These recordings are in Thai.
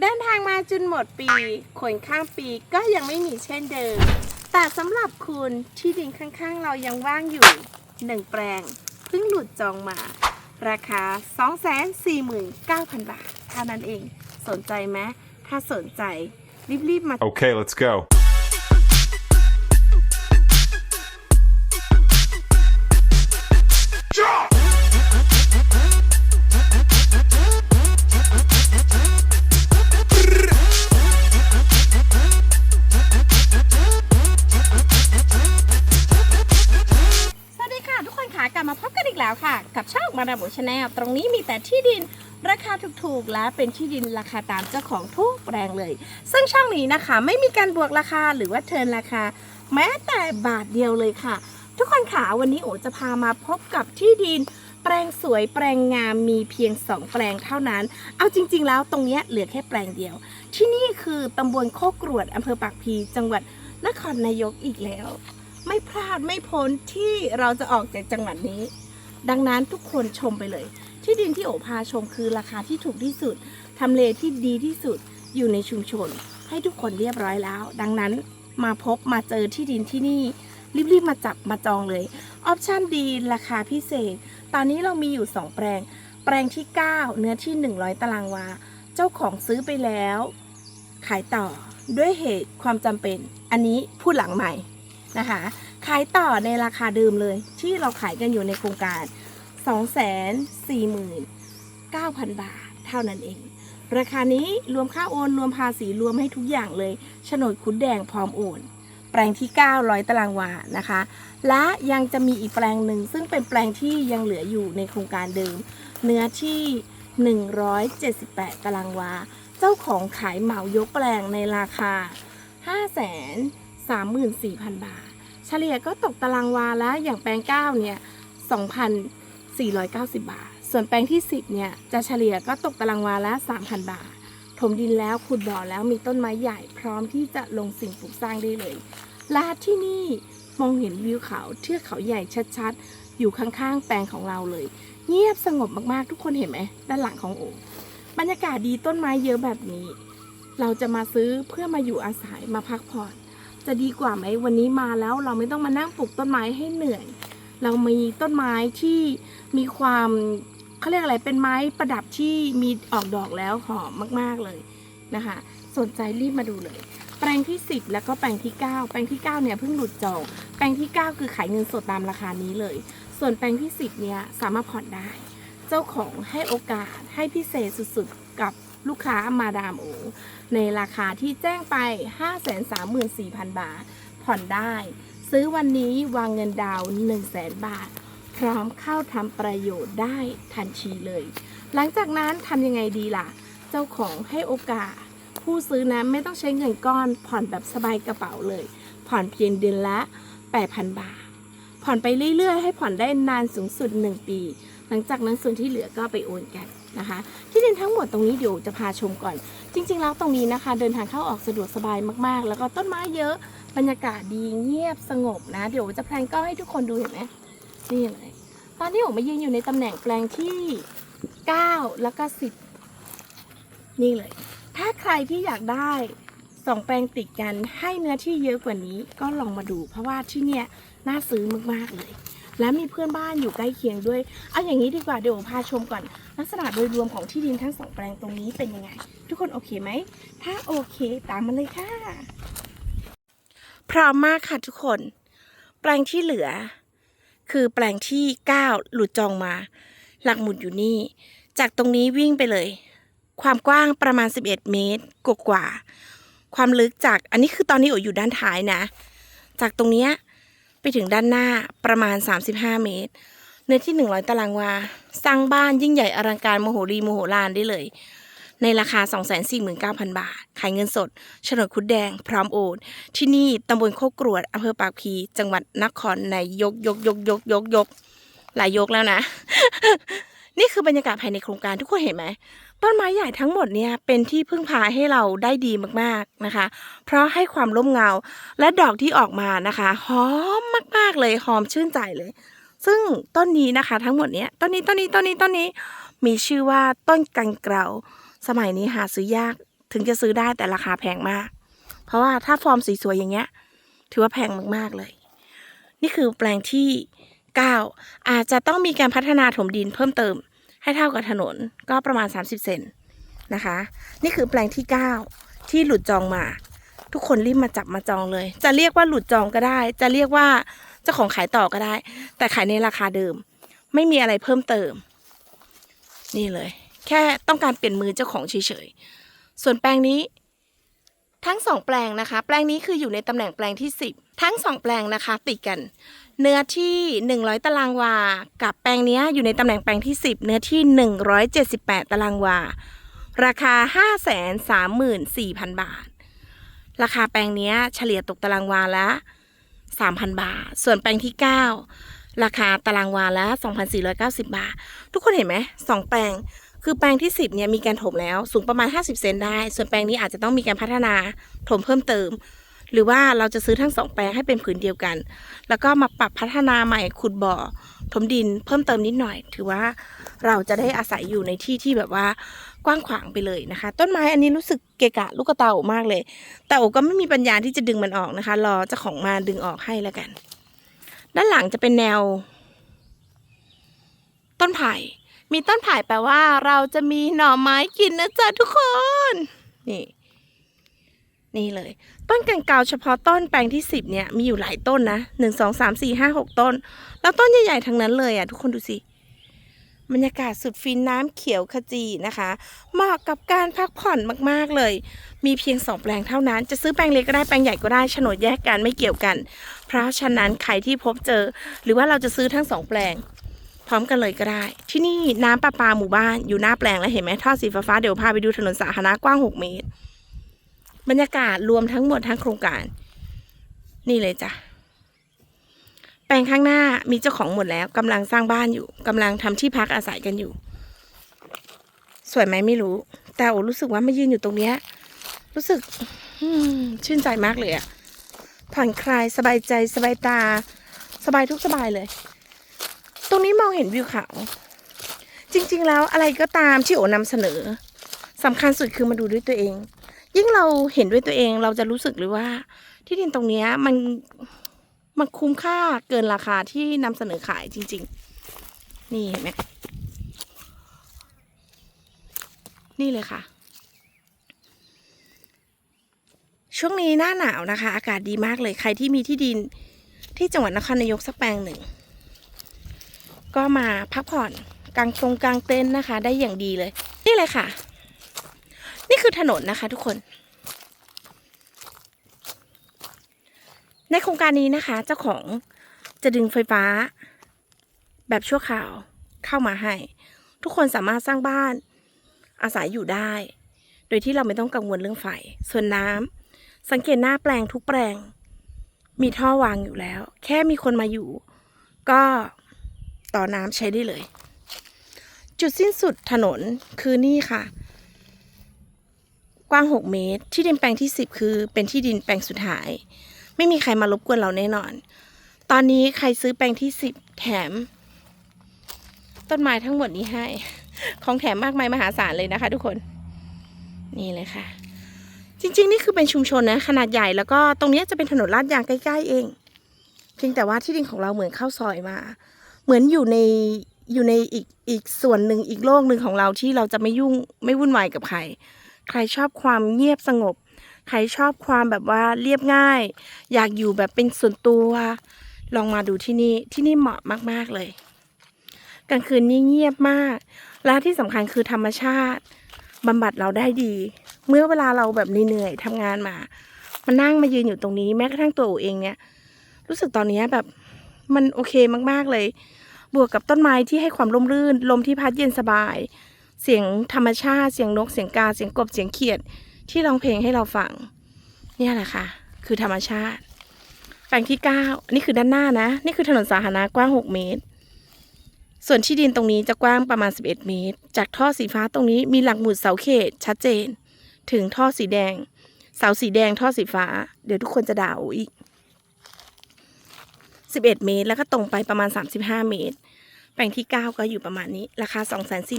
เดินทางมาจนหมดปีขนข้างปีก็ยังไม่มีเช่นเดิม แต่สำหรับคุณที่ดินข้างๆ เรายังว่างอยู่หนึ่งแปลงเพิ่งหลุดจองมา ราคา 249,000 บาทเท่านั้นเอง สนใจไหมถ้าสนใจรีบๆมา Okay, let's go. ชาแนลตรงนี้มีแต่ที่ดินราคาถูกๆ และเป็นที่ดินราคาตามเจ้าของทุกแปลงเลย ซึ่งช่องนี้นะคะไม่มีการบวกราคาหรือว่าเทินราคา แม้แต่บาทเดียวเลยค่ะ ทุกคนค่ะวันนี้โอจะพามาพบกับที่ดิน แปลงสวยแปลงงามมีเพียง 2 แปลงเท่านั้น เอาจริง ๆ แล้วตรงเนี้ยเหลือแค่แปลงเดียว ที่นี่คือตำบลโคกรวดอำเภอปากพีจังหวัดนครนายกอีกแล้ว ไม่พลาดไม่พ้นที่เราจะออกจากจังหวัดนี้ ดังนั้นทุกคนชมไปเลย ที่ดินที่โอพาชมคือราคาที่ถูกที่สุดทำเลที่ดีที่สุดอยู่ในชุมชน ให้ทุกคนเรียบร้อยแล้ว ดังนั้นมาพบมาเจอที่ดินที่นี่ รีบๆมาจับมาจองเลยออปชั่นดีราคาพิเศษ ตอนนี้เรามีอยู่ 2 แปลง แปลงที่ 9 เนื้อที่ 100 ตารางวา เจ้าของซื้อไปแล้ว ขายต่อด้วยเหตุความจำเป็น อันนี้พูดหลังใหม่นะคะ ขายต่อในราคาเดิมเลย ที่เราขายกันอยู่ในโครงการ 249,000 บาท เท่านั้นเอง ราคานี้รวมค่าโอนรวมภาษีรวมให้ทุกอย่างเลยโฉนดคุดแดงพร้อมโอน แปลงที่ 900 ตารางวานะคะ และยังจะมีอีกแปลงหนึ่ง ซึ่งเป็นแปลงที่ยังเหลืออยู่ในโครงการเดิม เนื้อที่ 178 ตารางวา เจ้าของขายเหมายกแปลงในราคา 534,000 บาท เฉลี่ยก็ตกตารางวาแล้วอย่างแปลง9เนี่ย2,490 บาท ส่วนแปลงที่ 10เนี่ยจะเฉลี่ยก็ตกตารางวาละ3,000 บาท ถมดินแล้วขุดบ่อแล้วมีต้นไม้ใหญ่พร้อมที่จะลงสิ่งปลูกสร้างได้เลยลาดที่นี่มองเห็นวิวเขาเทือกเขาใหญ่ชัดๆ อยู่ข้างๆ แปลงของเราเลย เงียบสงบมากๆ ทุกคนเห็นไหมด้านหลังของโอบรรยากาศดีต้นไม้เยอะแบบนี้ เราจะมาซื้อเพื่อมาอยู่อาศัยมาพักผ่อน จะดีกว่าไหมวันนี้มาแล้วเราไม่ต้องมานั่งปลูกต้นไม้ให้เหนื่อย เรามีต้นไม้ที่มีความเขาเรียกอะไรเป็นไม้ประดับที่มีออกดอกแล้วหอมมากๆเลยนะคะสนใจรีบมาดูเลย แปลงที่ 10 แล้วก็แปลงที่ 9 แปลงที่ 9 เนี่ยเพิ่งหลุดจองแปลงที่ 9 คือขายเงินสดตามราคานี้เลย ส่วนแปลงที่ 10 เนี่ยสามารถผ่อนได้ เจ้าของให้โอกาสให้พิเศษสุดๆกับ ลูกค้ามาดามโอในราคาที่แจ้งไป 534,000 บาท ผ่อนได้ ซื้อวันนี้วางเงินดาวน์100,000 บาท พร้อมเข้าทำประโยชน์ได้ทันทีเลย หลังจากนั้นทำยังไงดีล่ะ เจ้าของให้โอกาส ผู้ซื้อนะไม่ต้องใช้เงินก้อนผ่อนแบบสบายกระเป๋าเลย ผ่อนเพียงเดือนละ 8,000 บาท ผ่อนไปเรื่อยๆ ให้ผ่อนได้นานสูงสุด 1 ปี หลังจากนั้นส่วนที่เหลือก็ไปโอนกัน นะคะ ที่ดินทั้งหมดตรงนี้เดี๋ยวจะพาชมก่อน จริง ๆ แล้วตรงนี้นะคะ เดินทางเข้าออกสะดวกสบายมากๆ แล้วก็ต้นไม้เยอะบรรยากาศดีเงียบสงบนะ เดี๋ยวจะแพลนก็ให้ทุกคนดูเห็นไหมนี่เลยตอนนี้ผมมายืนอยู่ในตำแหน่งแปลงที่ 9 แล้วก็ 10 นี่เลย ถ้าใครที่อยากได้สองแปลงติดกันให้เนื้อที่เยอะกว่านี้ก็ลองมาดู เพราะว่าที่เนี่ยน่าซื้อมากๆเลย และมีเพื่อนบ้านอยู่ใกล้เคียงด้วย เอาอย่างนี้ดีกว่าเดี๋ยวพาชมก่อน ลักษณะโดยรวมของที่ดินทั้งสองแปลงตรงนี้เป็นยังไง ทุกคนโอเคไหม ถ้าโอเคตามมาเลยค่ะ พร้อมมากค่ะทุกคน แปลงที่เหลือ คือแปลงที่ 9 หลุดจองมา หลักหมุดอยู่นี่ จากตรงนี้วิ่งไปเลย ความกว้างประมาณ 11 เมตรกกว่าความลึกจากอันนี้คือตอนนี้โออยู่ด้านท้ายนะ จากตรงเนี้ย ถึงด้านหน้าประมาณ 35 เมตร เนื้อที่ 100 ตารางวา สร้างบ้านยิ่งใหญ่อลังการโมโหรีโมโหลานได้เลย ในราคา 249,000 บาท ขายเงินสดโฉนดคุดแดง พร้อมโอนที่นี่ตำบลโคกรวดอำเภอปากพี จังหวัดนครนายกยกยกยกยกยกหลายยกแล้วนะ นี่คือบรรยากาศภายในโครงการทุกคนเห็นไหม ต้นไม้ใหญ่ทั้งหมดเนี่ยเป็นที่พึ่งพาให้เราได้ดีมากๆนะคะ เพราะให้ความร่มเงาและดอกที่ออกมานะคะหอมมากๆเลยหอมชื่นใจเลย ซึ่งต้นนี้นะคะ ทั้งหมดเนี้ยต้นนี้ต้นนี้ต้นนี้ต้นนี้มีชื่อว่าต้นกังเกลาสมัยนี้หาซื้อยากถึงจะซื้อได้แต่ราคาแพงมาก เพราะว่าถ้าฟอร์มสวยๆอย่างเงี้ย ถือว่าแพงมากๆเลย นี่คือแปลงที่ 9 อาจจะต้องมีการพัฒนาถมดินเพิ่มเติม ให้เท่ากับถนนก็ประมาณ 30 เซนนะคะ นี่คือแปลงที่ 9 ที่หลุดจองมา ทุกคนรีบมาจับมาจองเลย จะเรียกว่าหลุดจองก็ได้ จะเรียกว่าเจ้าของขายต่อก็ได้ แต่ขายในราคาเดิม ไม่มีอะไรเพิ่มเติม นี่เลย แค่ต้องการเปลี่ยนมือเจ้าของเฉยๆส่วนแปลงนี้ ทั้งสองแปลงนะคะ แปลงนี้คืออยู่ในตำแหน่งแปลงที่ 10 ทั้งสองแปลงนะคะ ติดกัน เนื้อที่ 100 ตารางวา กับแปลงนี้อยู่ในตำแหน่งแปลงที่ 10 เนื้อที่ 178 ตารางวา ราคา 534,000 บาท ราคาแปลงนี้เฉลี่ยตกตารางวาละ 3,000 บาท ส่วนแปลงที่ 9 ราคาตารางวาละ 2,490 บาท ทุกคนเห็นไหมสองแปลง คือแปลงที่ 10เนี่ยมีการถมแล้ว สูงประมาณ 50 เซนได้ ส่วนแปลงนี้อาจจะต้องมีการพัฒนาถมเพิ่มเติม หรือว่าเราจะซื้อทั้งสองแปลงให้เป็นผืนเดียวกัน แล้วก็มาปรับพัฒนาใหม่ขุดบ่อถมดินเพิ่มเติมนิดหน่อย ถือว่าเราจะได้อาศัยอยู่ในที่ที่แบบว่ากว้างขวางไปเลยนะคะ ต้นไม้อันนี้รู้สึกเกะกะลูกกระตาโอมากเลย แต่โอก็ไม่มีปัญญาที่จะดึงมันออกนะคะ รอเจ้าของมาดึงออกให้แล้วกัน ด้านหลังจะเป็นแนว ต้นไผ่ มีต้นไผ่แปลว่า เราจะมีหน่อไม้กินนะจ๊ะทุกคน นี่ นี่เลย ต้นกันเกาเฉพาะต้นแปลงที่สิบเนี่ยมีอยู่หลายต้นนะหนึ่งสองสามสี่ห้าหกต้น แล้วต้นใหญ่ๆทั้งนั้นเลยอะทุกคนดูสิบรรยากาศสุดฟินน้ำเขียวขจีนะคะ เหมาะกับการพักผ่อนมากๆเลย มีเพียงสองแปลงเท่านั้น จะซื้อแปลงเล็กก็ได้แปลงใหญ่ก็ได้โฉนดแยกกันไม่เกี่ยวกัน เพราะฉะนั้นใครที่พบเจอ หรือว่าเราจะซื้อทั้งสองแปลง พร้อมกันเลยก็ได้ ที่นี่น้ำประปาหมู่บ้านอยู่หน้าแปลงแล้วเห็นไหมท่อสีฟ้าๆเดี๋ยวพาไปดูถนนสาธารณะกว้าง 6 เมตร บรรยากาศรวมทั้งหมดทั้งโครงการ นี่เลยจ้ะ แปลงข้างหน้ามีเจ้าของหมดแล้วกำลังสร้างบ้านอยู่กำลังทำที่พักอาศัยกันอยู่ สวยไหมไม่รู้ แต่โอรู้สึกว่ามายืนอยู่ตรงเนี้ย รู้สึกชื่นใจมากเลยอะผ่อนคลายสบายใจสบายตา สบายทุกสบายเลย ตรงนี้มองเห็นวิวเขา จริง ๆ แล้วอะไรก็ตามที่โอนำเสนอสำคัญสุดคือมาดูด้วยตัวเอง ยิ่งเราเห็นด้วยตัวเองเราจะรู้สึกเลยว่า ที่ดินตรงนี้มันมันคุ้มค่าเกินราคาที่นำเสนอขายจริง ๆ นี่เห็นไหมนี่เลยค่ะ ช่วงนี้หน้าหนาวนะคะ อากาศดีมากเลยใครที่มีที่ดินที่จังหวัดนครนายกสักแปลงหนึ่ง ก็มาพักผ่อนกลางตรงกลางเต็นท์นะคะ ได้อย่างดีเลย นี่เลยค่ะ นี่คือถนนนะคะทุกคน ในโครงการนี้นะคะ เจ้าของจะดึงไฟฟ้า แบบชั่วคราวเข้ามาให้ ทุกคนสามารถสร้างบ้านอาศัยอยู่ได้ โดยที่เราไม่ต้องกังวลเรื่องไฟ ส่วนน้ำสังเกตหน้าแปลงทุกแปลง มีท่อวางอยู่แล้ว แค่มีคนมาอยู่ ก็ต่อน้ำใช้ได้เลย จุดสิ้นสุดถนนคือนี่ค่ะ ว้าง 6 เมตร ที่ดินแปลงที่ 10 คือ เป็นที่ดินแปลงสุดท้าย ไม่มีใครมารบกวนเราแน่นอน ตอนนี้ใครซื้อแปลงที่ 10 แถม ต้นไม้ทั้งหมดนี้ให้ ของแถมมากมายมหาศาลเลยนะคะ ทุกคน นี่เลยค่ะ จริง ๆ นี่คือเป็นชุมชนนะ ขนาดใหญ่แล้วก็ตรงนี้จะเป็นถนนลาดยางใกล้ ๆ เอง เพียงแต่ว่าที่ดินของเราเหมือนเข้าซอยมา เหมือนอยู่ในอยู่ในอีกอีกส่วนหนึ่งอีกโลกหนึ่งของเราที่เราจะไม่ยุ่งไม่วุ่นวายกับใคร ใครชอบความเงียบสงบ ใครชอบความแบบว่าเรียบง่าย อยากอยู่แบบเป็นส่วนตัว ลองมาดูที่นี่ ที่นี่เหมาะมาก ๆ เลย กลางคืนนี่เงียบมาก และที่สำคัญคือธรรมชาติบำบัดเราได้ดี เมื่อเวลาเราแบบเหนื่อยๆทำงานมา มานั่งมายืนอยู่ตรงนี้ แม้กระทั่งตัวเองเนี่ย รู้สึกตอนนี้แบบมันโอเคมากๆเลย บวกกับต้นไม้ที่ให้ความร่มรื่น ลมที่พัดเย็นสบาย เสียงธรรมชาติ เสียงนก เสียงกา เสียงกบ เสียงเขียด ที่ร้องเพลงให้เราฟัง เนี่ยแหละค่ะ คือธรรมชาติ แปลงที่เก้านี่คือด้านหน้านะ นี่คือถนนสาธารณะกว้าง6เมตร ส่วนที่ดินตรงนี้จะกว้างประมาณ 11 เมตร จากท่อสีฟ้าตรงนี้มีหลักหมุดเสาเขต ชัดเจน ถึงท่อสีแดง เสาสีแดงท่อสีฟ้า เดี๋ยวทุกคนจะด่าอีก11 เมตร แล้วก็ตรงไปประมาณ 35 เมตร แปลงที่ 9 ก็อยู่ประมาณนี้ ราคา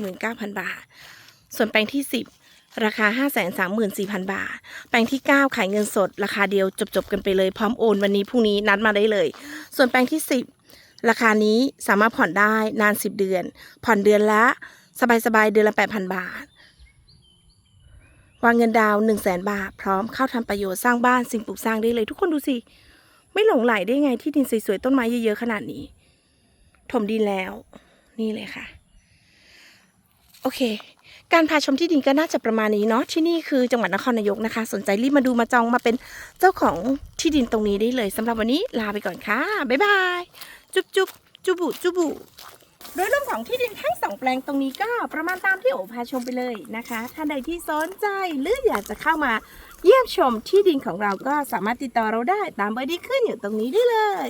249,000 บาท ส่วนแปลงที่ 10 ราคา 534,000 บาท แปลงที่ 9 ขายเงินสด ราคาเดียวจบๆกันไปเลยพร้อมโอนวันนี้พรุ่งนี้นัดมาได้เลย ส่วนแปลงที่ 10 ราคานี้สามารถผ่อนได้นาน 10 เดือน ผ่อนเดือนละสบายๆเดือนละ 8,000 บาทวางเงินดาวน์1 0 0 0 0 0บาท พร้อมเข้าทำประโยชน์สร้างบ้านสิ่งปลูกสร้างได้เลย ทุกคนดูสิ ไม่หลงไหลได้ไงที่ดินสวยๆต้นไม้เยอะๆขนาดนี้ ถมดินแล้ว นี่เลยค่ะ โอเค การพาชมที่ดินก็น่าจะประมาณนี้เนาะที่นี่คือจังหวัดนครนายกนะคะ สนใจรีบมาดูมาจองมาเป็นเจ้าของที่ดินตรงนี้ได้เลยสำหรับวันนี้ลาไปก่อนค่ะบ๊ายบายจุ๊บจุ๊บจุบุจุบุโดยรวมของที่ดินทั้งสองแปลงตรงนี้ก็ประมาณตามที่โอพาชมไปเลยนะคะท่านใดที่สนใจหรืออยากจะเข้ามาเยี่ยมชมที่ดินของเราก็สามารถติดต่อเราได้ตามเบอร์ที่ขึ้นอยู่ตรงนี้ได้เลย